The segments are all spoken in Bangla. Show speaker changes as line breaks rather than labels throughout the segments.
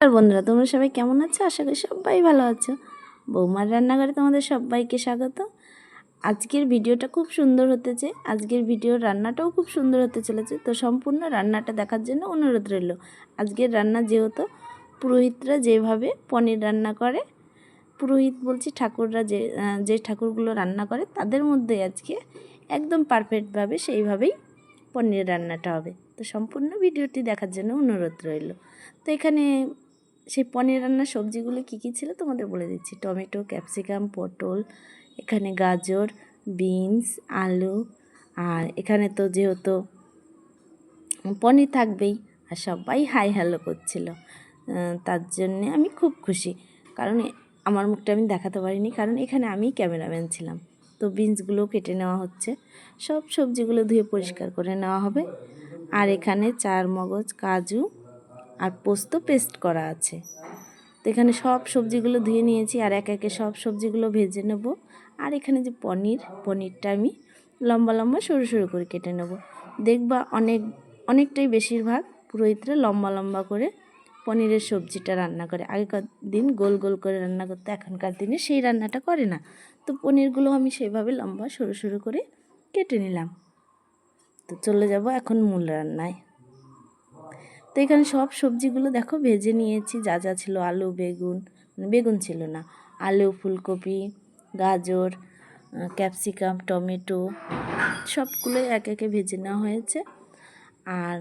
আর বন্ধুরা, তোমরা সবাই কেমন আছো? আশা করি সবাই ভালো আছো। বৌমার রান্নাঘরে তোমাদের সবাইকে স্বাগত। আজকের ভিডিওটা খুব সুন্দর হতেছে। আজকের ভিডিওর রান্নাটাও খুব সুন্দর হতে চলেছে। তো সম্পূর্ণ রান্নাটা দেখার জন্য অনুরোধ রইল। আজকের রান্না যেহেতু পুরোহিতরা যেভাবে পনির রান্না করে, পুরোহিত বলছি ঠাকুররা যে যে ঠাকুরগুলো রান্না করে, তাদের মধ্যে আজকে একদম পারফেক্টভাবে সেইভাবেই পনির রান্নাটা হবে। তো সম্পূর্ণ ভিডিওটি দেখার জন্য অনুরোধ রইল। তো এখানে সেই পনির রান্নার সবজিগুলো কী কী ছিল তোমাদের বলে দিচ্ছি। টমেটো, ক্যাপসিকাম, পটল, এখানে গাজর, বিনস, আলু আর এখানে তো যেহেতু পনির থাকবেই আর সবাই হাই হ্যালো করছিল তার জন্যে আমি খুব খুশি। কারণ আমার মুখটা আমি দেখাতে পারিনি কারণ এখানে আমি ক্যামেরাম্যান ছিলাম। তো বিনসগুলো কেটে নেওয়া হচ্ছে, সব সবজিগুলো ধুয়ে পরিষ্কার করে নেওয়া হবে। আর এখানে চার মগজ কাজু আর পোস্ত পেস্ট করা আছে। তো এখানে সব সবজিগুলো ধুয়ে নিয়েছি আর এক একে সব সবজিগুলো ভেজে নেব। আর এখানে যে পনির, পনিরটা আমি লম্বা লম্বা সরু সরু করে কেটে নেব। দেখবা অনেক, অনেকটাই বেশিরভাগ পুরোহিতরা লম্বা লম্বা করে পনিরের সবজিটা রান্না করে। আগেকার দিন গোল গোল করে রান্না করতে, এখনকার দিনে সেই রান্নাটা করে না। তো পনিরগুলো আমি সেইভাবে লম্বা সরু সরু করে কেটে নিলাম। তো চলে যাব এখন মূল রান্নায়। তো এখানে সব সবজিগুলো দেখো ভেজে নিয়েছি, যা যা ছিল, আলু, বেগুন মানে বেগুন ছিল না, আলু, ফুলকপি, গাজর ক্যাপসিকাম, টমেটো, সবগুলোই এক একে ভেজে নেওয়া হয়েছে। আর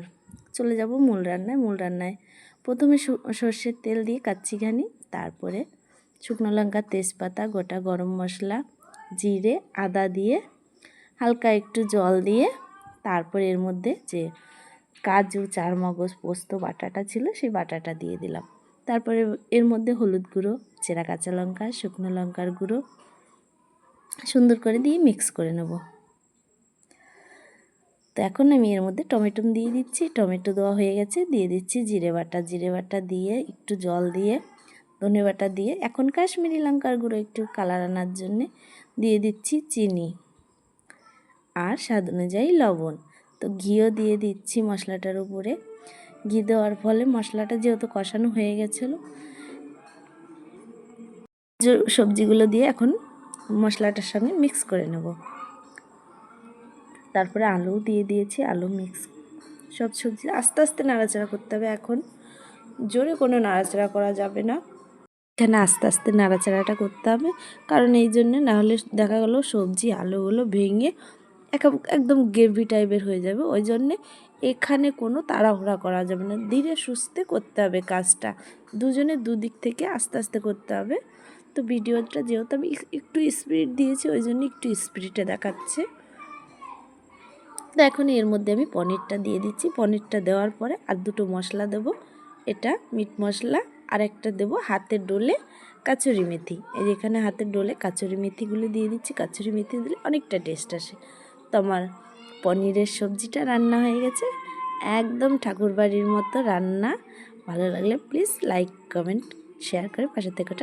চলে যাব মূল রান্নায়। মূল রান্নায় প্রথমে সর্ষের তেল দিয়ে কাচ্চিঘানি, তারপরে শুকনো লঙ্কা, তেজপাতা, গোটা গরম মশলা, জিরে, আদা দিয়ে হালকা একটু জল দিয়ে, তারপর এর মধ্যে যে কাজু, চারমগজ, পোস্ত, বাটাটা ছিল সেই বাটাটা দিয়ে দিলাম। তারপরে এর মধ্যে হলুদ গুঁড়ো, চেরা কাঁচা লঙ্কা, শুকনো লঙ্কার গুঁড়ো সুন্দর করে দিয়ে মিক্স করে নেব। তো এখন আমি এর মধ্যে টমেটো দিয়ে দিচ্ছি। টমেটো দেওয়া হয়ে গেছে। দিয়ে দিচ্ছি জিরে বাটা। জিরে বাটা দিয়ে একটু জল দিয়ে, ধনে বাটা দিয়ে, এখন কাশ্মীরি লঙ্কার গুঁড়ো একটু কালার আনার জন্যে দিয়ে দিচ্ছি চিনি। আর স্বাদ অনুযায়ী লবণ। তো ঘিও দিয়ে দিচ্ছি মশলাটার উপরে। ঘি দেওয়ার ফলে মশলাটা যেহেতু কষানো হয়ে গেছিল সবজিগুলো দিয়ে এখন মশলাটার সঙ্গে মিক্স করে নেব। তারপরে আলু দিয়ে দিয়েছি, আলু মিক্স। সব সবজি আস্তে আস্তে নাড়াচাড়া করতে হবে এখন। জোরে কোনো নাড়াচাড়া করা যাবে না। এখানে আস্তে আস্তে নাড়াচাড়াটা করতে হবে, কারণ এই জন্যে নাহলে দেখা গেলো সবজি, আলুগুলো ভেঙে একদম গ্রেভি টাইপের হয়ে যাবে। ওই জন্যে এখানে কোনো তাড়াহুড়া করা যাবে না। ধীরে সুস্থে করতে হবে কাজটা। দুজনে দুদিক থেকে আস্তে আস্তে করতে হবে। তো ভিডিওটা যেহেতু আমি একটু স্পিড দিয়েছি, ওই জন্য একটু স্পিডে দেখাচ্ছে। তো এখন এর মধ্যে আমি পনিরটা দিয়ে দিচ্ছি। পনিরটা দেওয়ার পরে আর দুটো মশলা দেব। এটা মিট মশলা, আর একটা দেবো হাতের ডোলে কাচুরি মেথি। এই যে এখানে হাতের ডোলে কাচুরি মেথিগুলো দিয়ে দিচ্ছি। কাচুরি মেথি দিলে অনেকটা টেস্ট আসে। তো আমার পনিরের সবজিটা রান্না হয়ে গেছে। একদম ঠাকুরবাড়ির মতো রান্না। ভালো লাগলে প্লিজ লাইক কমেন্ট শেয়ার করে পাশে থেকে।